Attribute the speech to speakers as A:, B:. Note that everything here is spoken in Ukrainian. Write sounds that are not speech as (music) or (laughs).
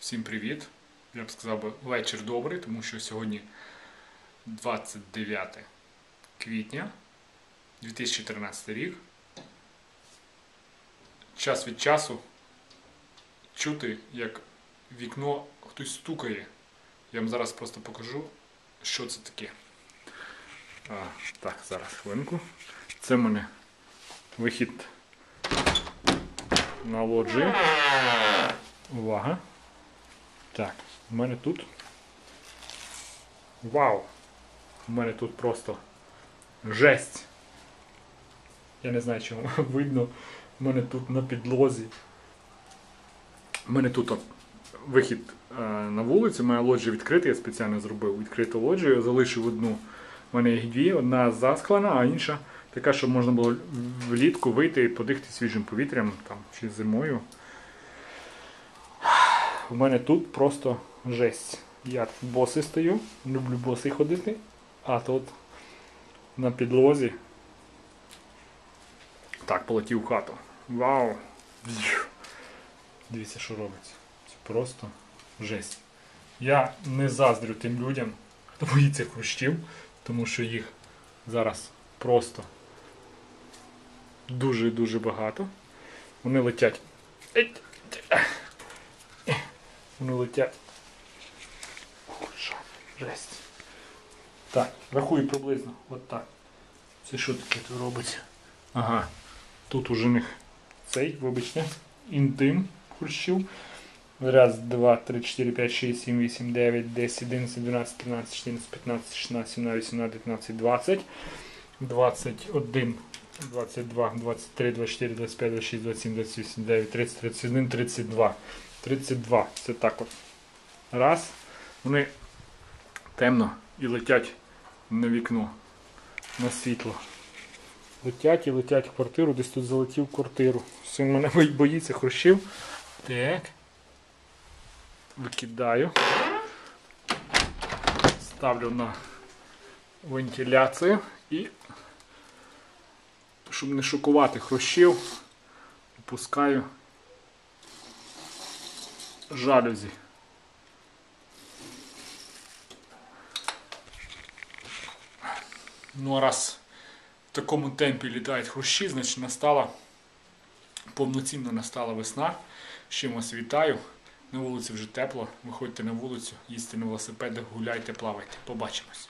A: Всім привіт! Я б сказав би вечір добрий, тому що сьогодні 29 квітня 2013 рік. Час від часу чути, як вікно хтось стукає. Я вам зараз просто покажу, що це таке. А, так, зараз хвилинку. Це в мене вихід на лоджію. Увага. Так, у мене тут. Вау! У мене тут просто жесть. Я не знаю, чи вам (laughs) видно. У мене тут на підлозі. У мене тут вихід е, на вулицю, моя лоджія відкрита, я спеціально зробив відкриту лоджію, я залишив одну. У мене їх дві, одна засклана, а інша така, щоб можна було влітку вийти і подихати свіжим повітрям там, чи зимою. У мене тут просто жесть. Я босий стою, люблю босий ходити, а тут на підлозі. Так, полетів хату. Вау! Дивіться, що робиться. Це просто жесть. Я не заздрю тим людям, хто боїться хрущів, тому що їх зараз просто дуже-дуже багато. Вони летять. Вони летять. Жесть. Так, рахую приблизно. От так. Це що таке тут робиться? Ага. Тут уже них цей, вибачте, інтим хрущів. Раз, два, три, чотири, п'ять, шість, сім, вісім, дев'ять, десять, одинадцять, дванадцять, тринадцять, чотирнадцять, п'ятнадцять, шістнадцять, сімнадцять, вісімнадцять, дев'ятнадцять, двадцять. 21, 22, 23, 24, 25, 26, 27, 28, 9, 30, 31, 32. 32. Це так от. Раз. Вони темно і летять на вікно, на світло. Летять і летять в квартиру, десь тут залетів в квартиру. Син мене боїться хрущів. Так. Викидаю. Ставлю на вентиляцію і, щоб не шокувати хрущів, опускаю жалюзі. Ну а раз в такому темпі літають хрущі, значить настала повноцінно настала весна. Чим вас вітаю. На вулиці вже тепло. Виходьте на вулицю, їздьте на велосипедах, гуляйте, плавайте. Побачимось.